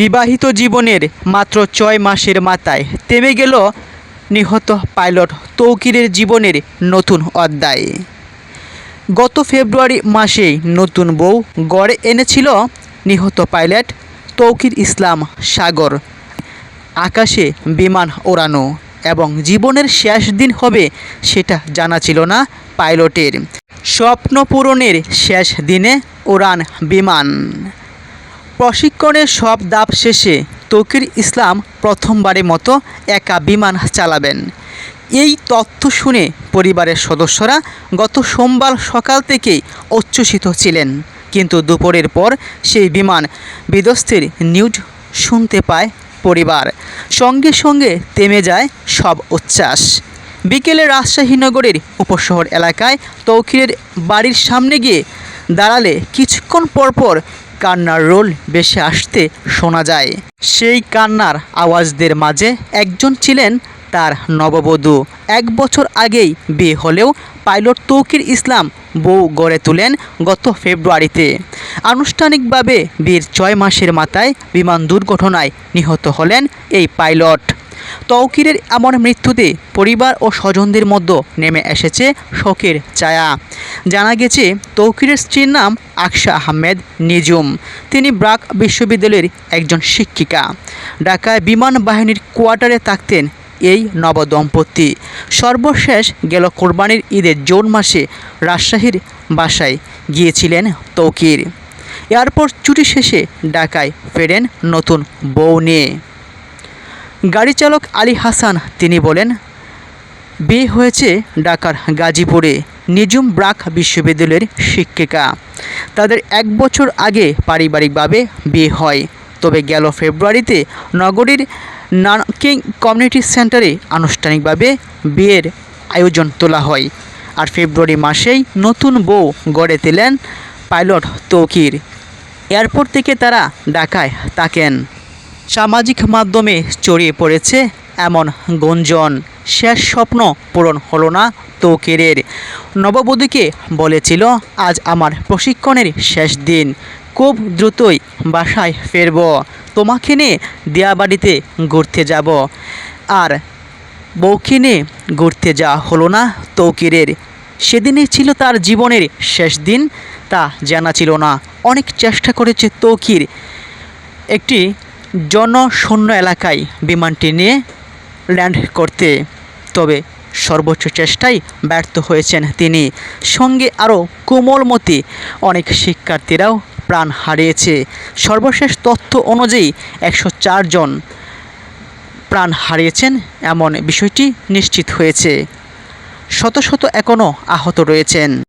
বিবাহিত জীবনের মাত্র ছয় মাসের মাথায় থেমে গেল নিহত পাইলট তৌকিরের জীবনের নতুন অধ্যায়। গত ফেব্রুয়ারি মাসেই নতুন বউ গড়ে এনেছিল নিহত পাইলট তৌকির ইসলাম সাগর। আকাশে বিমান ওড়ানো এবং জীবনের শেষ দিন হবে সেটা জানা ছিল না পাইলটের। স্বপ্ন পূরণের শেষ দিনে উড়ান বিমান। প্রশিক্ষণের সব ধাপ শেষে তৌকির ইসলাম প্রথমবারের মতো একা বিমান চালাবেন। এই তথ্য শুনে পরিবারের সদস্যরা গত সোমবার সকাল থেকেই উচ্ছ্বসিত ছিলেন। কিন্তু দুপুরের পর সেই বিমান বিধ্বস্তের নিউজ শুনতে পায় পরিবার। সঙ্গে সঙ্গে থেমে যায় সব উচ্ছ্বাস। বিকেলে রাজশাহী নগরের উপশহর এলাকায় তৌকিরের বাড়ির সামনে গিয়ে দাঁড়ালে কিছুক্ষণ পরপর কান্নার রোল বেশি আসতে শোনা যায়। সেই কান্নার আওয়াজদের মাঝে একজন ছিলেন তার নববধূ। এক বছর আগেই বিয়ে হলেও পাইলট তৌকির ইসলাম বউ গড়ে তোলেন গত ফেব্রুয়ারিতে। আনুষ্ঠানিকভাবে বিয়ের ছয় মাসের মাথায় বিমান দুর্ঘটনায় নিহত হলেন এই পাইলট। তৌকিরের এমন মৃত্যুতে পরিবার ও স্বজনদের মধ্যে নেমে এসেছে শোকের ছায়া। জানা গেছে তৌকিরের স্ত্রীর নাম আকশা আহমেদ নিজুম। তিনি ব্রাক বিশ্ববিদ্যালয়ের একজন শিক্ষিকা। ঢাকায় বিমান বাহিনীর কোয়ার্টারে থাকতেন এই নবদম্পতি। সর্বশেষ গেল কোরবানির ঈদের জুন মাসে রাজশাহীর বাসায় গিয়েছিলেন তৌকির এয়ারপোর্ট ছুটি শেষে ঢাকায় ফেরেন নতুন বউ নিয়ে। গাড়ি চালক আলী হাসান, তিনি বলেন, বিয়ে হয়েছে ঢাকার গাজীপুরে নিজুম ব্রাক বিশ্ববিদ্যালয়ের শিক্ষিকা। তাদের এক বছর আগে পারিবারিকভাবে বিয়ে হয়। তবে গেল ফেব্রুয়ারিতে নগরীর নানকিং কমিউনিটি সেন্টারে আনুষ্ঠানিকভাবে বিয়ের আয়োজন তোলা হয়। আর ফেব্রুয়ারি মাসেই নতুন বউ গড়ে তোলেন পাইলট তৌকির। এয়ারপোর্ট থেকে তারা ঢাকায় থাকেন। সামাজিক মাধ্যমে ছড়িয়ে পড়েছে এমন গুঞ্জন। শেষ স্বপ্ন পূরণ হলো না তৌকিরের। নববধূকে বলেছিল, আজ আমার প্রশিক্ষণের শেষ দিন। খুব দ্রুতই বাসায় ফিরব। তোমাকে নিয়ে দিয়াবাড়িতে ঘুরতে যাব। আর বউকে নিয়ে ঘুরতে যাওয়া হলো না তৌকিরের। সেদিনই ছিল তার জীবনের শেষ দিন, তা জানা ছিল না। অনেক চেষ্টা করেছে তৌকির। একটি জনশূন্য এলাকায় বিমানটি নিয়ে ল্যান্ড করতে। তবে সর্বোচ্চ চেষ্টায় ব্যর্থ হয়েছেন তিনি। সঙ্গে আরও কোমলমতি অনেক শিক্ষার্থীরাও প্রাণ হারিয়েছে। সর্বশেষ তথ্য অনুযায়ী একশো জন প্রাণ হারিয়েছেন এমন বিষয়টি নিশ্চিত হয়েছে। শত শত এখনও আহত রয়েছেন।